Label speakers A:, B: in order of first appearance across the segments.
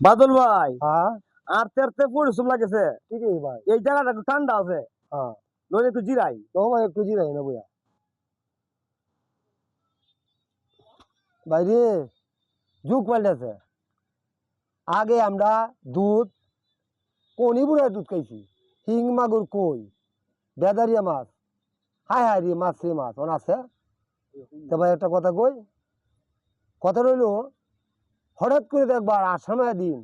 A: বাদল ভাই।
B: হ্যাঁ।
A: আর তেরতে পরিশ্রম লাগেছে।
B: ঠিকই ভাই।
A: এই জায়গাটা একটু ঠান্ডা আছে।
B: হ্যাঁ।
A: নইলে একটু জিরাই।
B: তো ভাই একটু জিরাই না বইয়া বাইরে যুগ পাল্টেছে। আগে আমরা দুধ কোনি বুড়ার দুধ খাইছি। হিং মাগুর কই বেদারিয়া মাছ। হাই হাই রে মাছ রে মাছ। ওন আছে তো ভাই একটা কথা কই? কথা রইল হঠাৎ করে দেখবার আসামে দিন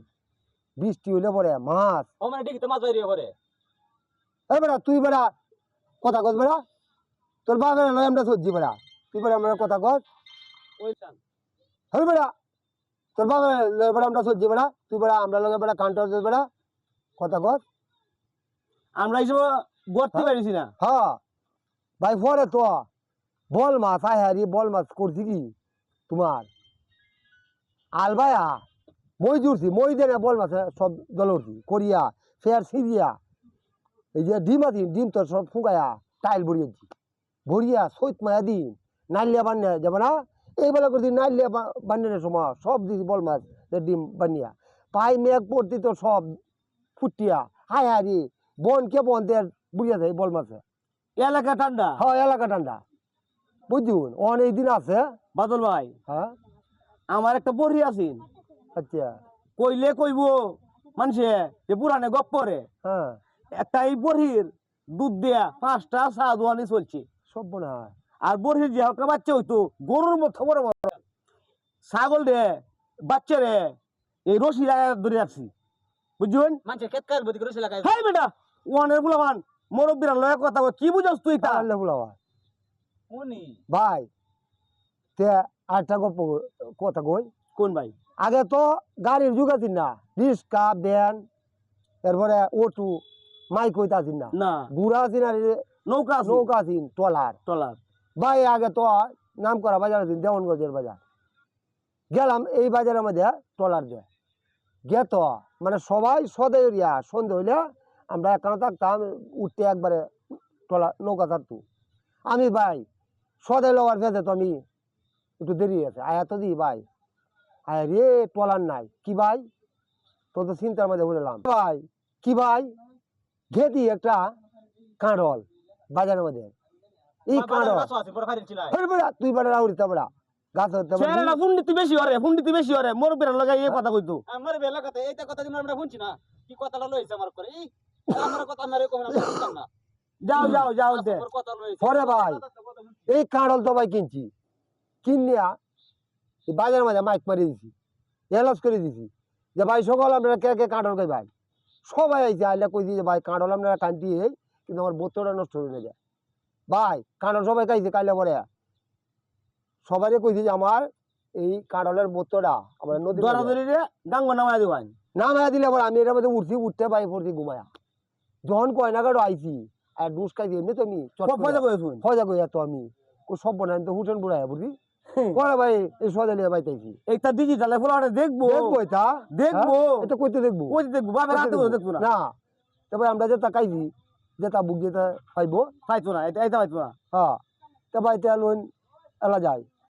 B: বৃষ্টি হইলে পরে মাছ।
A: ও মানে ডিগিতে মাছ বাইরে করে
B: এই বেড়া তুই বেড়া কথা কস বেড়া। তোর বাপের নয় আমরা বেড়া। তুই বেড়া আমরা কথা কস। হই বেড়া তোর বাপের লয় বেড়া আমরা সবজি বেড়া। তুই বেড়া আমরা লগে বেড়া কাউন্টার দে বেড়া। কথা কস।
A: আমরা এই সময় গড়তে পারিছি না।
B: হ্যাঁ। ভাই পরে তো বল মাছ আয় হারি বল মাছ করছি কি? তোমার। আলবায়া মই জুড়ছি মই দেয় না বল মাছ সব দলরছি করিয়া ফের সিরিয়া এই যে ডিম আদি ডিম তো সব ফুকায়া টাইল ভরিয়েছি ভরিয়া সৈত মায়া দিন নাইলিয়া বানিয়ে যাবে না? এইবেলা করে দিন নাইলিয়া বানিয়ে সময় সব দিছি বল মাছ ডিম বানিয়া পাই মেঘ পড়তি তো সব ফুটিয়া। হায় হারি বন কে বন দেয় বুঝিয়া দেয় বল মাছে?
A: এলাকা ঠান্ডা
B: হ্যাঁ এলাকা ঠান্ডা বুঝুন অনেক দিন আছে।
A: বাদল ভাই
B: হ্যাঁ
A: আমার একটা বড়ি আছে।
B: আচ্ছা
A: কইলে কইব মানুষে যে পুরানে গপ পরে।
B: হ্যাঁ।
A: একটা এই বড়ির দুধ দেয়া পাঁচটা চা দোয়ানি চলছে।
B: সব না
A: আর বড়ির যে একটা বাচ্চা হইতো গরুর মতো বড় বড়। ছাগল রে বাচ্চা রে এই রশি লাগা ধরে রাখছি। বুঝছেন?
C: মানুষের ক্ষেত কাজ বদি করে লাগাই
A: হাই বেটা ওয়ানের গুলামান মুরব্বীরা লয় কথা কি বুঝাস তুই তা?
B: তাহলে বুলাবা
C: উনি।
B: ভাই তে আরেকটা গল্প কথা কই।
A: কোন ভাই?
B: আগে তো গাড়ির যুগ আছিস না। রিক্সা ভ্যান এরপরে অটো মাইক কইতে আছিস না।
A: না।
B: ঘুরা আছিস না
A: নৌকা আছে
B: নৌকা আছিস ট্রলার।
A: টলার
B: ভাই আগে তো নাম করা বাজার আছে দেওয়ানগঞ্জের বাজার। গেলাম এই বাজারের মধ্যে ট্রলার দিয়ে। গে তো মানে সবাই সদে এরিয়া সন্ধে হইলে আমরা এখানে থাকতাম উঠতে একবারে ট্রলার নৌকা থাকতো আমি ভাই সদে লওয়ার গেছে তো আমি একটু দেরি আছে। আয়া তো দি ভাই। আয় রে ট্রলার নাই। কি ভাই? তো তো চিন্তার মধ্যে বললাম ভাই কি ভাই? ঘেদি একটা কাঁড়ল বাজারের মধ্যে। এই কাঁড়ল।
C: বড়
B: বেড়া তুই বেড়া রাউরি তা বেড়া। গাছ হতে
A: ছেলেরা ফুন্ডিতে বেশি হরে ফুন্ডিতে বেশি হরে মুরব্বীরা লগাই এই কথা কইতো।
C: আমার বেলা কথা এইটা কথা দিন আমরা শুনছি না কি কথাটা লইছে আমার করে এই আমার কথা আমার এরকম না।
A: যাও যাও যাও দে।
B: পরে ভাই এই কাঁড়ল তো ভাই কিনছি। কিনিয়া বাজারের মধ্যে মাইক মারি দিছি এলস করে দিছি যে ভাই সকাল আপনারা কে কে কাঁড়ল খাই ভাই সবাই আইছে আইলে কই দিয়েছে ভাই কাঁড়ল আপনারা কান্তি এই কিন্তু আমার বোতলটা নষ্ট হয়ে যায় ভাই কাঁড়ল সবাই খাইছে কাইলে পরে? সবাই কইছে যে আমার এই কাঁড়লের বোতলটা আমার নদী
A: দরাদরি রে ডাঙ্গ নামায় দিবান
B: না দিলে আবার আমি এটার মধ্যে উঠছি উঠতে পাই পড়ছি ঘুমায়া। যখন কয়না কাটো আইছি আর ডুস খাই এমনি তো আমি ফজা কইয়া তো আমি। সব বনাই তো হুটেন বুড়াই বুঝি পরে ভাই এই বাইতাইছি
A: একটা ডিজিটালে দেখব।
B: দেখব এটা?
A: দেখব।
B: হ্যাঁ? এটা কইতে দেখব।
A: কইতে দেখব। বাবা রাতে করে দেখব। না।
B: না। তারপরে আমরা যেটা কাইছি যেটা বুক যেটা পাইবো
A: পাইতো না। এটা এটা পাইতো না।
B: হ্যাঁ। তারপর এটা লোন এলা যায়